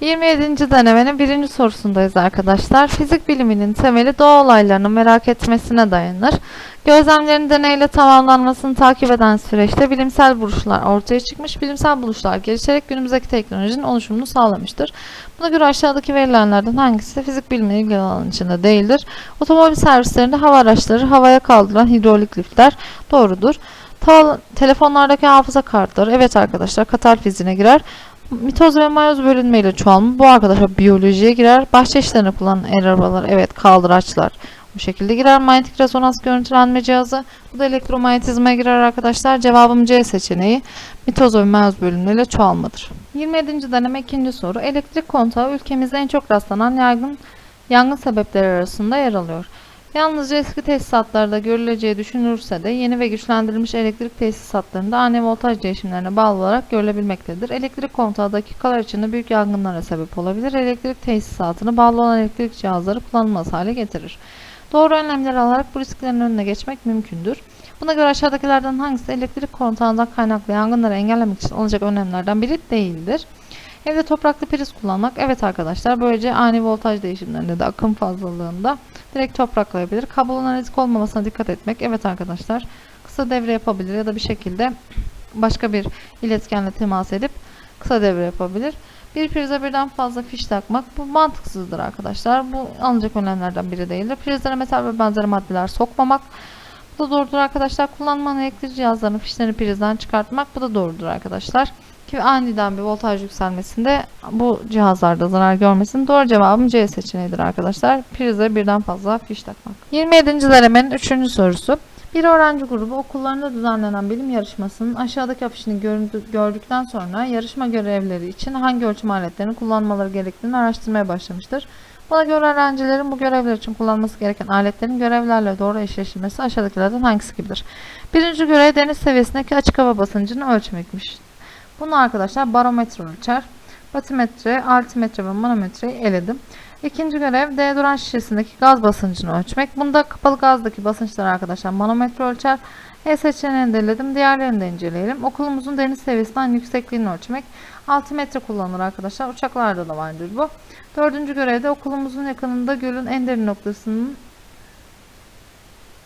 27. denemenin birinci sorusundayız arkadaşlar. Fizik biliminin temeli doğa olaylarını merak etmesine dayanır. Gözlemlerin deneyle tamamlanmasını takip eden süreçte bilimsel buluşlar ortaya çıkmış. Bilimsel buluşlar gelişerek günümüzdeki teknolojinin oluşumunu sağlamıştır. Buna göre aşağıdaki verilenlerden hangisi fizik bilimine ilgili alan içinde değildir? Otomobil servislerinde hava araçları havaya kaldıran hidrolik liftler doğrudur. Ta- telefonlardaki hafıza kartları evet arkadaşlar katal fiziğine girer. Mitoz ve mayoz bölünmeyle çoğalma bu arkadaşlar biyolojiye girer. Bahçe işlerine kullanılan el arabalar evet kaldıraçlar bu şekilde girer. Manyetik rezonans görüntülenme cihazı bu da elektromanyetizmaya girer arkadaşlar. Cevabım C seçeneği mitoz ve mayoz bölünmeyle çoğalmadır. 27. deneme ikinci soru. Elektrik kontağı ülkemizde en çok rastlanan yaygın yangın sebepleri arasında yer alıyor. Yalnızca eski tesisatlarda görüleceği düşünülürse de yeni ve güçlendirilmiş elektrik tesisatlarında ani voltaj değişimlerine bağlı olarak görülebilmektedir. Elektrik kontağı dakikalar içinde büyük yangınlara sebep olabilir. Elektrik tesisatını bağlı olan elektrik cihazları kullanılmaz hale getirir. Doğru önlemler alarak bu risklerin önüne geçmek mümkündür. Buna göre aşağıdakilerden hangisi elektrik kontağından kaynaklı yangınları engellemek için alınacak önlemlerden biri değildir? Evde topraklı priz kullanmak. Evet arkadaşlar böylece ani voltaj değişimlerinde de akım fazlalığında direkt topraklayabilir. Kablonun risk olmamasına dikkat etmek. Evet arkadaşlar kısa devre yapabilir ya da bir şekilde başka bir iletkenle temas edip kısa devre yapabilir. Bir prize birden fazla fiş takmak bu mantıksızdır arkadaşlar. Bu alınacak önlemlerden biri değildir. Prizlere metal ve benzeri maddeler sokmamak. Bu da doğrudur arkadaşlar. Kullanılan elektrik cihazlarının fişlerini prizden çıkartmak. Bu da doğrudur arkadaşlar. Ki aniden bir voltaj yükselmesinde bu cihazlarda zarar görmesin. Doğru cevabım C seçeneğidir arkadaşlar. Prize birden fazla fiş takmak. 27. denemenin 3. sorusu. Bir öğrenci grubu okullarında düzenlenen bilim yarışmasının aşağıdaki afişini gördükten sonra yarışma görevleri için hangi ölçüm aletlerini kullanmaları gerektiğini araştırmaya başlamıştır. Buna göre öğrencilerin bu görevler için kullanması gereken aletlerin görevlerle doğru eşleşilmesi aşağıdakilerden hangisi gibidir? Birinci görev deniz seviyesindeki açık hava basıncını ölçmekmiş. Bunu arkadaşlar barometre ölçer. Batimetre, altimetre ve manometreyi eledim. İkinci görev deodorant şişesindeki gaz basıncını ölçmek. Bunda kapalı gazdaki basınçları arkadaşlar manometre ölçer. E seçeneğini de eledim. Diğerlerini de inceleyelim. Okulumuzun deniz seviyesinden yüksekliğini ölçmek. Altimetre kullanılır arkadaşlar. Uçaklarda da vardır bu. Dördüncü görevde okulumuzun yakınında gölün en derin noktasının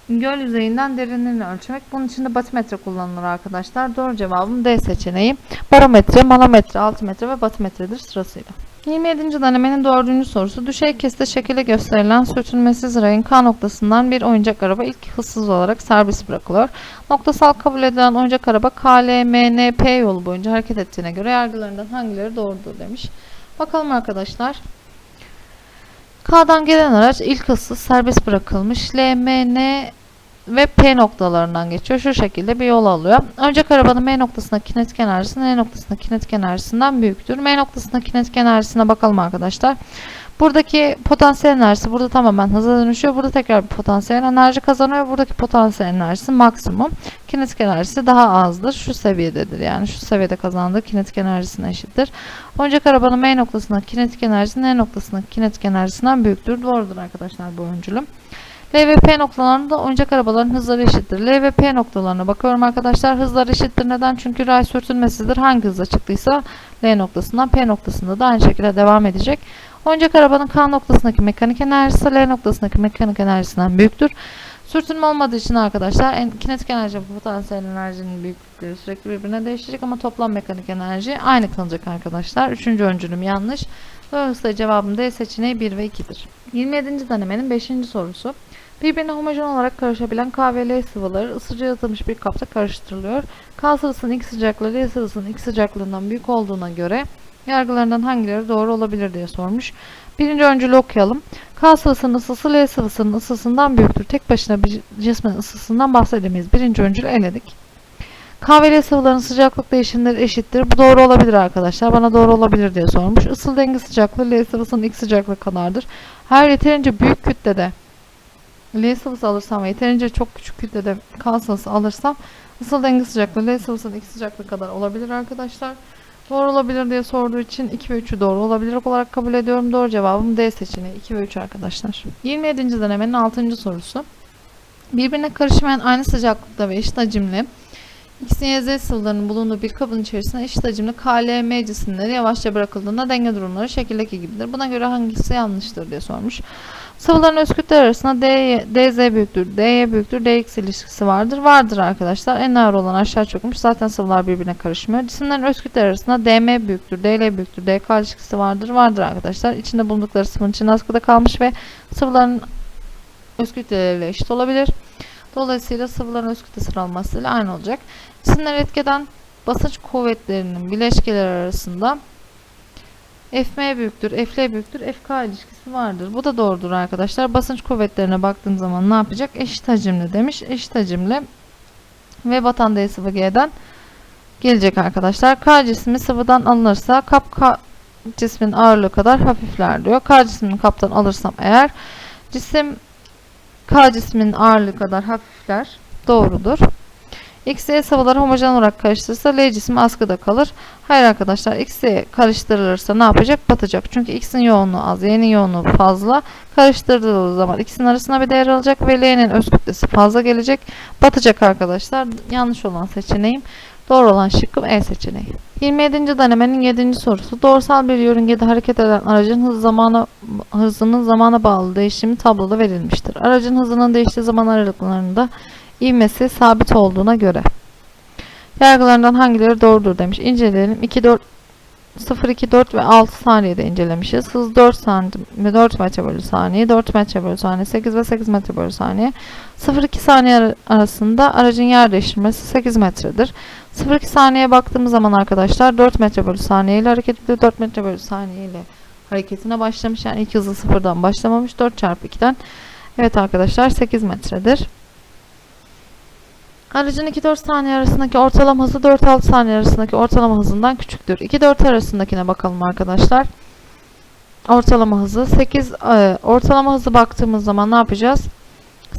göl yüzeyinden derinliğini ölçmek. Bunun için de batimetre kullanılır arkadaşlar. Doğru cevabım D seçeneği. Barometre, manometre, altimetre ve batimetredir sırasıyla. 27. denemenin dördüncü sorusu. Düşey kesite şekilde gösterilen sürtünmesiz rayın K noktasından bir oyuncak araba ilk hızsız olarak serbest bırakılıyor. Noktasal kabul edilen oyuncak araba KLMNP yolu boyunca hareket ettiğine göre yargılarından hangileri doğrudur demiş. Bakalım arkadaşlar. K'dan gelen araç ilk hızsız serbest bırakılmış. L, M, N ve P noktalarından geçiyor. Şu şekilde bir yol alıyor. Önceki arabanın M noktasına kinetik enerjisi N noktasına kinetik enerjisinden büyüktür. M noktasına kinetik enerjisine bakalım arkadaşlar. Buradaki potansiyel enerjisi burada tamamen hıza dönüşüyor. Burada tekrar bir potansiyel enerji kazanıyor. Buradaki potansiyel enerjisi maksimum. Kinetik enerjisi daha azdır. Şu seviyededir. Yani şu seviyede kazandığı kinetik enerjisine eşittir. Önceki arabanın M noktasına kinetik enerjisi N noktasına kinetik enerjisinden büyüktür. Doğrudur arkadaşlar bu öncülüm. L ve P noktalarında oyuncak arabaların hızları eşittir. L ve P noktalarına bakıyorum arkadaşlar. Hızlar eşittir. Neden? Çünkü ray sürtünmesizdir. Hangi hızla çıktıysa L noktasından P noktasında da aynı şekilde devam edecek. Oyuncak arabanın K noktasındaki mekanik enerjisi L noktasındaki mekanik enerjisinden büyüktür. Sürtünme olmadığı için arkadaşlar en, kinetik enerji ve potansiyel enerjinin büyüklükleri sürekli birbirine değişecek ama toplam mekanik enerji aynı kalacak arkadaşlar. Üçüncü öncülüm yanlış. Dolayısıyla cevabım D seçeneği 1 ve 2'dir. 27. denemenin 5. sorusu. Birbirine homojen olarak karışabilen K ve L sıvıları ısıcı yalıtılmış bir kapta karıştırılıyor. K sıvısının ilk sıcaklığı L sıvısının ilk sıcaklığından büyük olduğuna göre yargılarından hangileri doğru olabilir diye sormuş. Birinci öncülü okuyalım. K sıvısının ısısı L sıvısının ısısından büyüktür. Tek başına bir cismin ısısından bahsedemeyiz. Birinci öncülü eledik. K ve L sıvıların sıcaklık değişimleri eşittir. Bu doğru olabilir arkadaşlar. Bana doğru olabilir diye sormuş. Isıl denge sıcaklığı L sıvısının ilk sıcaklığı kadardır. Her yeterince büyük kütlede L sıvısı alırsam ve yeterince çok küçük kütlede K sıvısı alırsam ısıl denge sıcaklığı L sıvısının ilk sıcaklığı kadar olabilir arkadaşlar. Doğru olabilir diye sorduğu için 2 ve 3'ü doğru olabilir olarak kabul ediyorum. Doğru cevabım D seçeneği 2 ve 3 arkadaşlar. 27. denemenin 6. sorusu. Birbirine karışmayan aynı sıcaklıkta ve eşit hacimli X'in Y, Z sıvılarının bulunduğu bir kabın içerisine eşit hacimli KLM cisimleri yavaşça bırakıldığında denge durumları şekildeki gibidir. Buna göre hangisi yanlıştır diye sormuş. Sıvıların öz kütleleri arasında DZ büyüktür, DY büyüktür, DX ilişkisi vardır. Vardır arkadaşlar. En ağır olan aşağı çökmüş. Zaten sıvılar birbirine karışmıyor. Cisimlerin öz kütleleri arasında DM büyüktür, DL büyüktür, DK ilişkisi vardır. Vardır arkadaşlar. İçinde bulundukları sıvının içinde askıda kalmış ve sıvıların öz kütleleriyle eşit olabilir. Dolayısıyla sıvıların öz kütle sıralamasıyla aynı olacak. Cisimler etkeden basınç kuvvetlerinin bileşkeleri arasında Fm büyüktür, Fl büyüktür, Fk ilişkisi vardır. Bu da doğrudur arkadaşlar. Basınç kuvvetlerine baktığım zaman ne yapacak? Eşit hacimli demiş. Eşit hacimli ve batan D sıvı G'den gelecek arkadaşlar. K cismi sıvıdan alınırsa kap K cismin ağırlığı kadar hafifler diyor. K cismini kaptan alırsam eğer cisim K cisminin ağırlığı kadar hafifler. Doğrudur. X, Y sıvıları homojen olarak karıştırırsa L cismi askıda kalır. Hayır arkadaşlar X, Y karıştırılırsa ne yapacak? Batacak. Çünkü X'in yoğunluğu az, Y'nin yoğunluğu fazla. Karıştırdığı zaman ikisinin arasına bir değer alacak ve L'nin öz kütlesi fazla gelecek. Batacak arkadaşlar. Yanlış olan seçeneğim. Doğru olan şıkkım E seçeneği. 27. denemenin 7. sorusu. Doğrusal bir yörüngede hareket eden aracın hız zamana, hızının zamana bağlı değişimi tabloda verilmiştir. Aracın hızının değiştiği zaman aralıklarında ivmesi sabit olduğuna göre. Yargılarından hangileri doğrudur demiş. İnceleyelim. 2, 4, 0, 2, 4 ve 6 saniyede incelemişiz. Hız 4 santim, 4 metre bölü saniye, 4 metre bölü saniye, 8 ve 8 metre bölü saniye. 0-2 saniye ar- arasında aracın yer değiştirmesi 8 metredir. 0-2 saniyeye baktığımız zaman arkadaşlar 4 metre bölü saniye ile hareket ediyor. 4 metre bölü saniye ile hareketine başlamış. Yani ilk hızı sıfırdan başlamamış. 4 çarpı 2'den. Evet arkadaşlar 8 metredir. Aracın 2-4 saniye arasındaki ortalama hızı 4-6 saniye arasındaki ortalama hızından küçüktür. 2-4 arasındakine bakalım arkadaşlar. Ortalama hızı 8 e, ortalama hızı baktığımız zaman ne yapacağız?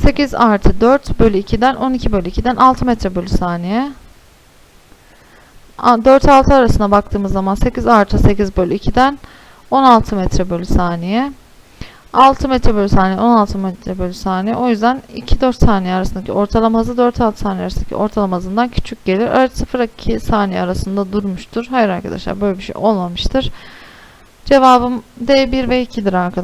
8 artı 4 bölü 2'den 12 bölü 2'den 6 metre bölü saniye. 4-6 arasına baktığımız zaman 8 artı 8 bölü 2'den 16 metre bölü saniye. 6 metre bölü saniye 16 metre bölü saniye. O yüzden 2-4 saniye arasındaki ortalama hızı 4-6 saniye arasındaki ortalama hızından küçük gelir. Araç 0-2 saniye arasında durmuştur. Hayır arkadaşlar böyle bir şey olmamıştır. Cevabım D1 ve 2'dir arkadaşlar.